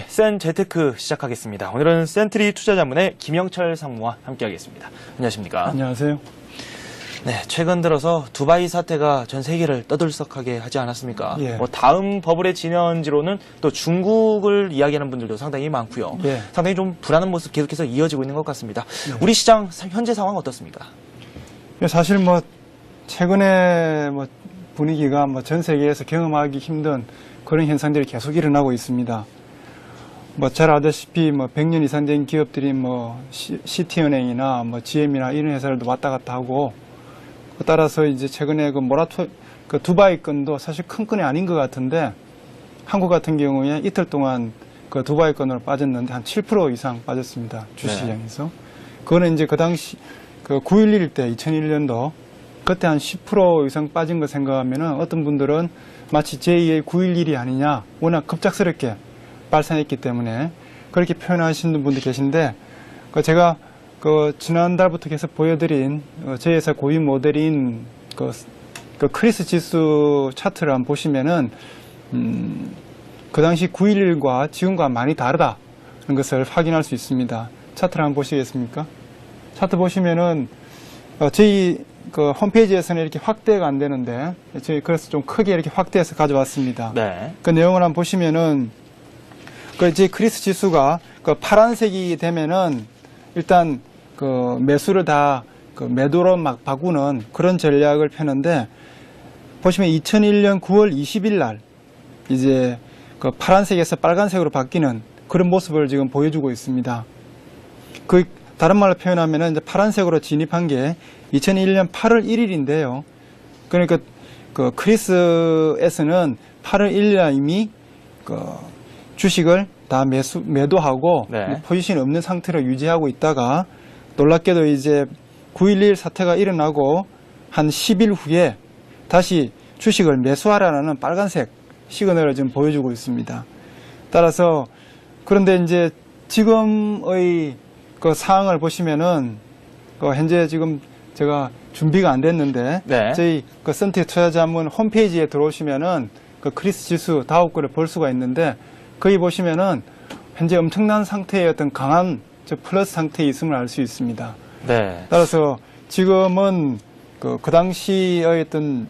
네, 센 재테크 시작하겠습니다. 오늘은 센트리 투자자문의 김영철 상무와 함께하겠습니다. 안녕하십니까? 안녕하세요. 네, 최근 들어서 두바이 사태가 전 세계를 떠들썩하게 하지 않았습니까? 예. 뭐 다음 버블의 진원지로는 또 중국을 이야기하는 분들도 상당히 많고요. 예. 상당히 좀 불안한 모습 계속해서 이어지고 있는 것 같습니다. 우리 시장 사- 현재 상황 어떻습니까? 사실 뭐 최근에 뭐 분위기가 뭐 전 세계에서 경험하기 힘든 그런 현상들이 계속 일어나고 있습니다. 뭐 잘 아다시피 뭐 100년 이상 된 기업들이 뭐 시- 시티은행이나 뭐 GM이나 이런 회사들도 왔다 갔다 하고 그 따라서 이제 최근에 그 모라토 그 두바이 건도 사실 큰 건이 아닌 것 같은데 한국 같은 경우에 이틀 동안 그 두바이 건으로 빠졌는데 한 7% 이상 빠졌습니다. 주시장에서. 그거는 이제 그 당시 그 9.11 때 2001년도 그때 한 10% 이상 빠진 거 생각하면은 어떤 분들은 마치 제2의 9.11이 아니냐 워낙 급작스럽게 발생했기 때문에 그렇게 표현하시는 분도 계신데 그 제가 그 지난달부터 계속 보여드린 어, 제 회사 고위 모델인 그, 그 크리스 지수 차트를 한번 보시면은 음, 그 당시 9.11과 지금과 많이 다르다는 것을 확인할 수 있습니다. 차트를 한번 보시겠습니까? 차트 보시면은 어, 저희 그 홈페이지에서는 이렇게 확대가 안 되는데 저희 그래서 좀 크게 이렇게 확대해서 가져왔습니다. 네. 그 내용을 한번 보시면은 그 이제 크리스 지수가 그 파란색이 되면은 일단 그 매수를 다 그 매도로 막 바꾸는 그런 전략을 펴는데 보시면 2001년 9월 20일 날 이제 그 파란색에서 빨간색으로 바뀌는 그런 모습을 지금 보여주고 있습니다. 그 다른 말로 표현하면은 이제 파란색으로 진입한 게 2001년 8월 1일인데요. 그러니까 그 크리스에서는 8월 1일에 이미 그 주식을 다 매수 매도하고 네. 포지션이 없는 상태로 유지하고 있다가 놀랍게도 이제 9.11 사태가 일어나고 한 10일 후에 다시 주식을 매수하라는 빨간색 시그널을 지금 보여주고 있습니다. 따라서 그런데 이제 지금의 그 상황을 보시면은 그 현재 지금 제가 준비가 안 됐는데 네. 저희 그 선택 투자자문 홈페이지에 들어오시면은 그 크리스 지수 다섯 거를 볼 수가 있는데 거기 보시면은 현재 엄청난 상태의 어떤 강한 저 플러스 상태에 있음을 알 수 있습니다. 네. 따라서 지금은 그, 그 당시의 어떤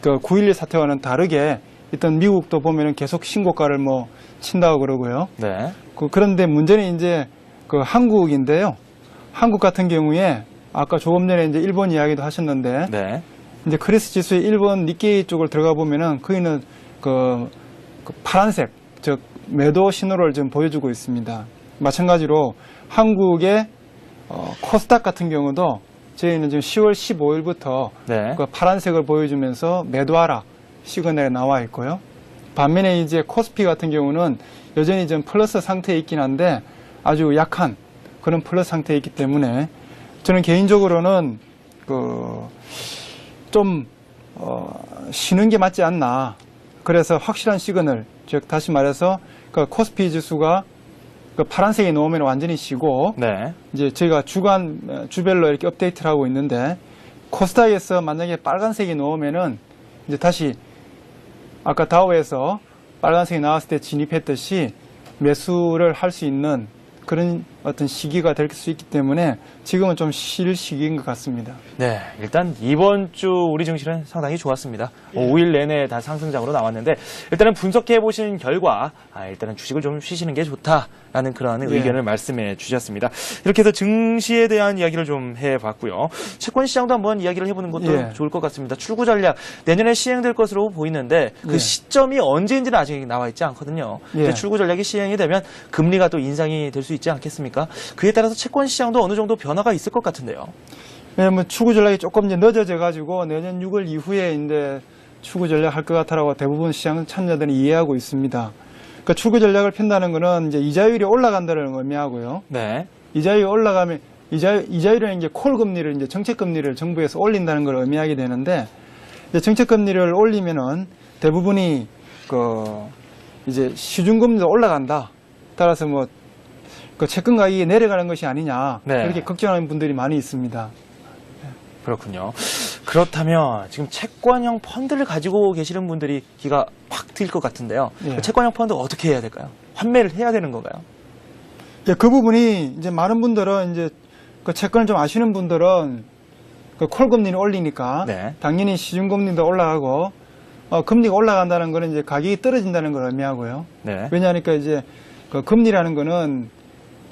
그 9.11 사태와는 다르게 일단 미국도 보면은 계속 신고가를 뭐 친다고 그러고요. 네. 그, 그런데 문제는 이제 그 한국인데요. 한국 같은 경우에 아까 조금 전에 이제 일본 이야기도 하셨는데 네. 이제 크리스 지수의 일본 니케이 쪽을 들어가 보면은 거기는 그, 그 파란색 즉 매도 신호를 지금 보여주고 있습니다. 마찬가지로 한국의 어, 코스닥 같은 경우도 저희는 지금 10월 15일부터 네. 그 파란색을 보여주면서 매도하라 시그널에 나와 있고요. 반면에 이제 코스피 같은 경우는 여전히 좀 플러스 상태에 있긴 한데 아주 약한 그런 플러스 상태에 있기 때문에 저는 개인적으로는 그좀 어, 쉬는 게 맞지 않나. 그래서 확실한 시그널, 즉 다시 말해서 그 코스피 지수가 그 파란색이 놓으면 완전히 쉬고 네. 이제 저희가 주간 어, 주별로 이렇게 업데이트를 하고 있는데 코스닥에서 만약에 빨간색이 나오면은 이제 다시 아까 다우에서 빨간색이 나왔을 때 진입했듯이 매수를 할 수 있는 그런 어떤 시기가 될 수 있기 때문에 지금은 좀 쉴 시기인 것 같습니다. 네, 일단 이번 주 우리 증시는 상당히 좋았습니다. 예. 5일 내내 다 상승장으로 나왔는데 일단은 분석해 보신 결과 아, 일단은 주식을 좀 쉬시는 게 좋다라는 그런 예. 의견을 말씀해 주셨습니다. 이렇게 해서 증시에 대한 이야기를 좀 해봤고요. 채권 시장도 한번 이야기를 해보는 것도 예. 좋을 것 같습니다. 출구 전략 내년에 시행될 것으로 보이는데 그 예. 시점이 언제인지는 아직 나와 있지 않거든요. 예. 출구 전략이 시행이 되면 금리가 또 인상이 될 수 있지 않겠습니까? 그에 따라서 채권 시장도 어느 정도 변화가 있을 것 같은데요. 왜냐면 추구 전략이 조금 이제 늦어져 가지고 내년 6월 이후에 이제 추구 전략 할 것 같아라고 대부분 시장 참여자들이 이해하고 있습니다. 그러니까 추구 전략을 핀다는 거는 이제 이자율이 올라간다는 걸 의미하고요. 네. 이자율이 올라가면 이자 이자율은 이제 콜 금리를 이제 정책 금리를 정부에서 올린다는 걸 의미하게 되는데 이제 정책 금리를 올리면은 대부분이 그 이제 시중 금리도 올라간다. 따라서 뭐 그 채권 가격이 내려가는 것이 아니냐 네. 그렇게 걱정하는 분들이 많이 있습니다. 그렇군요. 그렇다면 지금 채권형 펀드를 가지고 계시는 분들이 기가 확 트일 것 같은데요. 예. 그 채권형 펀드 어떻게 해야 될까요? 판매를 해야 되는 건가요? 예, 그 부분이 이제 많은 분들은 이제 그 채권을 좀 아시는 분들은 그 콜금리를 올리니까 네. 당연히 시중금리도 올라가고 어, 금리가 올라간다는 거는 이제 가격이 떨어진다는 걸 의미하고요. 네. 왜냐하니까 이제 그 금리라는 거는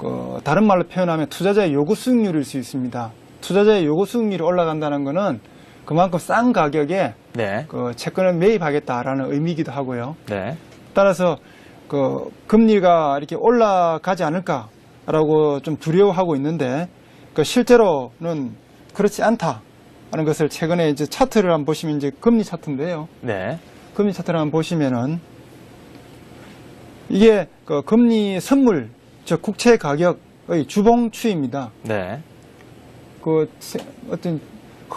그 다른 말로 표현하면 투자자의 요구 수익률일 수 있습니다. 투자자의 요구 수익률이 올라간다는 거는 그만큼 싼 가격에 네. 그 채권을 매입하겠다라는 의미이기도 하고요. 네. 따라서 그 금리가 이렇게 올라가지 않을까라고 좀 두려워하고 있는데 그 실제로는 그렇지 않다라는 것을 최근에 이제 차트를 한번 보시면 이제 금리 차트인데요. 네. 금리 차트를 한번 보시면은 이게 그 금리 선물 즉 국채 가격의 주봉 추이입니다. 네. 그 세- 어떤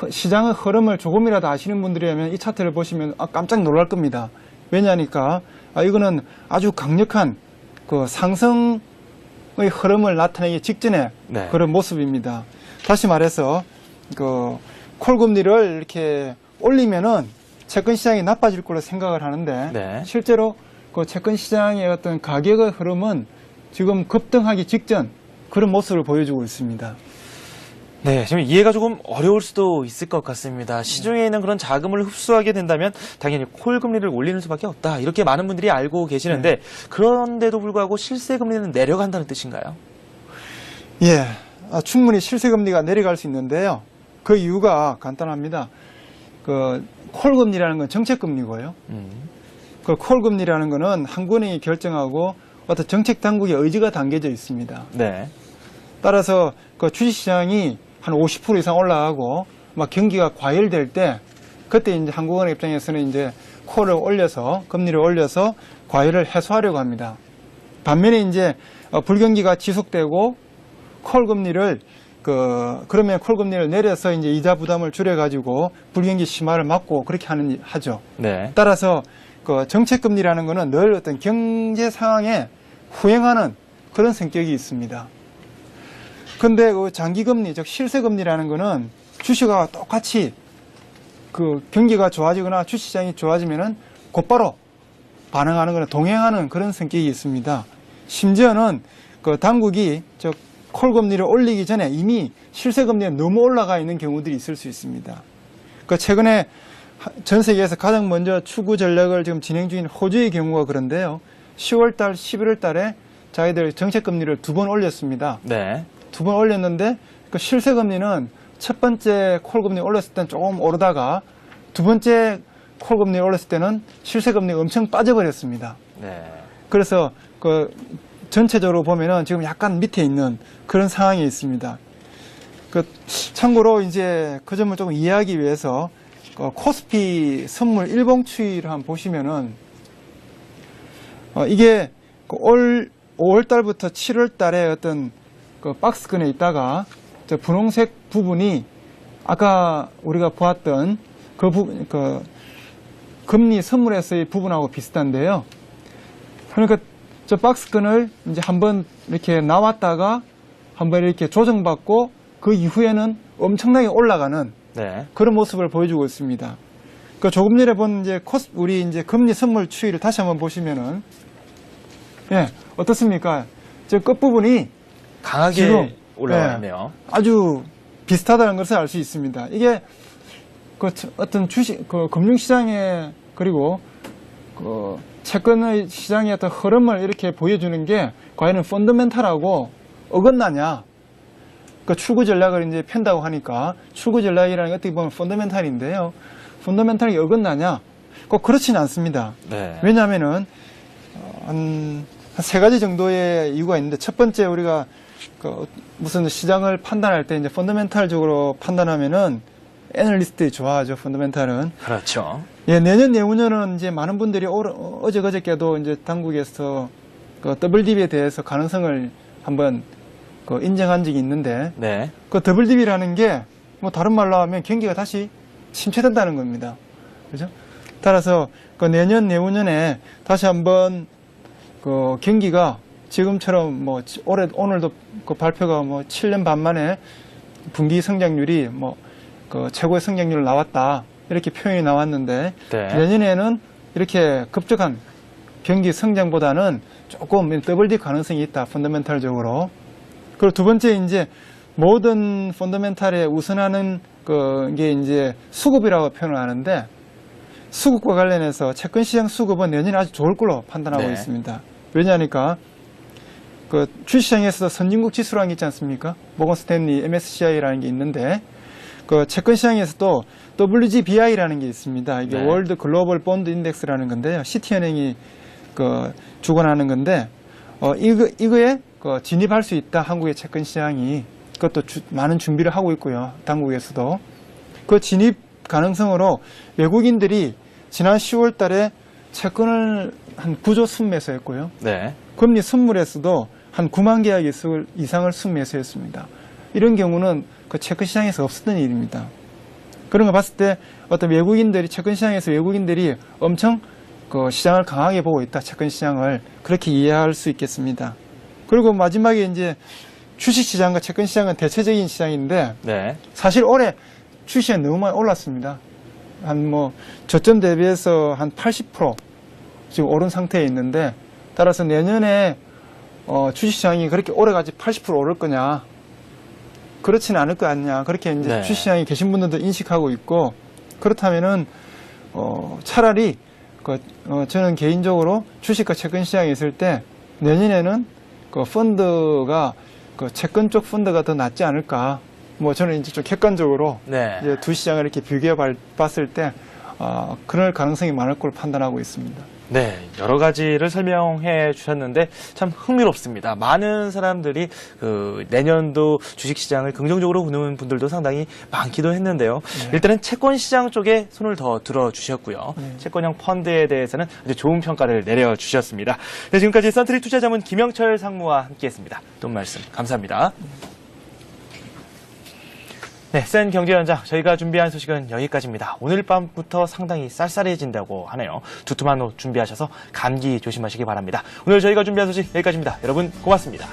허- 시장의 흐름을 조금이라도 아시는 분들이라면 이 차트를 보시면 아, 깜짝 놀랄 겁니다. 왜냐하니까 아, 이거는 아주 강력한 그 상승의 흐름을 나타내기 직전의 네. 그런 모습입니다. 다시 말해서 그 콜금리를 이렇게 올리면은 채권 시장이 나빠질 걸로 생각을 하는데 네. 실제로 그 채권 시장의 어떤 가격의 흐름은 지금 급등하기 직전 그런 모습을 보여주고 있습니다. 네, 지금 이해가 조금 어려울 수도 있을 것 같습니다. 시중에 있는 그런 자금을 흡수하게 된다면 당연히 콜 금리를 올리는 수밖에 없다. 이렇게 많은 분들이 알고 계시는데 그런데도 불구하고 실세 금리는 내려간다는 뜻인가요? 예, 아, 충분히 실세 금리가 내려갈 수 있는데요. 그 이유가 간단합니다. 그 콜 금리라는 건 정책 금리고요. 음, 그 콜 금리라는 거는 한권이 결정하고 어떤 정책 당국의 의지가 담겨져 있습니다. 네, 따라서 그 주식시장이 한 50% 이상 올라가고 막 경기가 과열될 때 그때 이제 한국은행 입장에서는 이제 콜을 올려서 금리를 올려서 과열을 해소하려고 합니다. 반면에 이제 어, 불경기가 지속되고 콜 금리를 그 그러면 콜 금리를 내려서 이제 이자 부담을 줄여 가지고 불경기 심화를 막고 그렇게 하는 하죠. 네, 따라서 그 정책 금리라는 것은 늘 어떤 경제 상황에 후행하는 그런 성격이 있습니다. 근데 그 장기 금리, 즉 실세 금리라는 것은 주식과 똑같이 그 경기가 좋아지거나 주시장이 좋아지면은 곧바로 반응하는 거는 동행하는 그런 성격이 있습니다. 심지어는 그 당국이 즉 콜금리를 올리기 전에 이미 실세금리가 너무 올라가 있는 경우들이 있을 수 있습니다. 그 최근에 하- 전 세계에서 가장 먼저 추구 전략을 지금 진행 중인 호주의 경우가 그런데요. 10월 달, 11월 달에 자기들 정책 금리를 두 번 올렸습니다. 네, 두 번 올렸는데 그 실세 금리는 첫 번째 콜 금리 올렸을 때는 조금 오르다가 두 번째 콜 금리 올렸을 때는 실세 금리가 엄청 빠져버렸습니다. 네, 그래서 그 전체적으로 보면은 지금 약간 밑에 있는 그런 상황이 있습니다. 그 참고로 이제 그 점을 조금 이해하기 위해서 그 코스피 선물 일봉 추이를 한번 보시면은 어, 이게 그 올 5월 달부터 7월 달에 어떤 그 박스권에 있다가 저 분홍색 부분이 아까 우리가 보았던 그 부분 그 금리 선물에서의 부분하고 비슷한데요. 그러니까 저 박스권을 이제 한번 이렇게 나왔다가 한번 이렇게 조정받고 그 이후에는 엄청나게 올라가는 네, 그런 모습을 보여주고 있습니다. 그 조금 전에 본 이제 코스 우리 이제 금리 선물 추이를 다시 한번 보시면은 예 어떻습니까? 저 끝 부분이 강하게 지금, 네. 있네요. 아주 비슷하다는 것을 알 수 있습니다. 이게 그 저- 어떤 주식 그 금융시장에 그리고 그 채권의 시장의 어떤 흐름을 이렇게 보여주는 게 과연 펀더멘탈하고 어긋나냐? 그 출구 전략을 이제 편다고 하니까 출구 전략이라는 게 어떻게 보면 펀더멘탈인데요. 펀더멘탈이 어긋나냐? 꼭 그렇지는 않습니다. 네, 왜냐하면은 어, 한세 가지 정도의 이유가 있는데 첫 번째 우리가 그 무슨 시장을 판단할 때 이제 펀더멘탈적으로 판단하면은 애널리스트들이 좋아하죠 펀더멘탈은 그렇죠. 예 내년 내후년은 이제 많은 분들이 오, 어제 그저께도 이제 당국에서 그 WDB에 대해서 가능성을 한번 그 인정한 적이 있는데 네, 그 WDB라는 게 뭐 다른 말로 하면 경기가 다시 침체된다는 겁니다. 그죠? 따라서 그 내년 내후년에 다시 한번 그 경기가 지금처럼 뭐 지- 올해 오늘도 그 발표가 뭐 7년 반 만에 분기 성장률이 뭐 그 최고의 성장률 나왔다 이렇게 표현이 나왔는데 네. 내년에는 이렇게 급격한 경기 성장보다는 조금 더블디 가능성이 있다. 펀더멘탈적으로. 그리고 두 번째 이제 모든 펀더멘탈에 우선하는 그게 이제 수급이라고 표현을 하는데 수급과 관련해서 채권 시장 수급은 내년에 아주 좋을 걸로 판단하고 네. 있습니다. 왜냐하니까 그 주시장에서 선진국 지수라는 게 있지 않습니까? 모건 스탠리 MSCI라는 게 있는데 그 채권 시장에서도 WGBI라는 게 있습니다. 이게 네. 월드 글로벌 본드 인덱스라는 건데요. 시티은행이 그 주관하는 건데 어 이거 이거에 그 진입할 수 있다. 한국의 채권 시장이 그것도 주- 많은 준비를 하고 있고요. 당국에서도 그 진입 가능성으로 외국인들이 지난 10월 달에 채권을 한 9조 순매수 했고요. 네. 금리 선물에서도 한 9만 계약 이상을- 이상을 순매수 했습니다. 이런 경우는 그 채권 시장에서 없었던 일입니다. 그런 거 봤을 때 어떤 외국인들이 채권 시장에서 외국인들이 엄청 그 시장을 강하게 보고 있다. 채권 시장을 그렇게 이해할 수 있겠습니다. 그리고 마지막에 이제 주식 시장과 채권 시장은 대체적인 시장인데 네. 사실 올해 주식이 너무 많이 올랐습니다. 한 뭐 저점 대비해서 한 80% 지금 오른 상태에 있는데 따라서 내년에 어, 주식시장이 그렇게 오래까지 80% 오를 거냐 그렇지는 않을 거 아니냐 그렇게 이제 네. 주식시장에 계신 분들도 인식하고 있고 그렇다면은 어, 차라리 그, 어, 저는 개인적으로 주식과 채권 시장에 있을 때 내년에는 그 펀드가 그 채권 쪽 펀드가 더 낫지 않을까 뭐 저는 이제 좀 객관적으로 네. 이제 두 시장을 이렇게 비교해 발- 봤을 때 어, 그럴 가능성이 많을 걸로 판단하고 있습니다. 네, 여러 가지를 설명해 주셨는데 참 흥미롭습니다. 많은 사람들이 그 내년도 주식 시장을 긍정적으로 보는 분들도 상당히 많기도 했는데요. 일단은 채권 시장 쪽에 손을 더 들어 주셨고요. 채권형 펀드에 대해서는 아주 좋은 평가를 내려 주셨습니다. 네, 지금까지 선트리 투자자문 김영철 상무와 함께했습니다. 돈 말씀 감사합니다. 네, 센 경제 현장 저희가 준비한 소식은 여기까지입니다. 오늘 밤부터 상당히 쌀쌀해진다고 하네요. 두툼한 옷 준비하셔서 감기 조심하시기 바랍니다. 오늘 저희가 준비한 소식 여기까지입니다. 여러분 고맙습니다.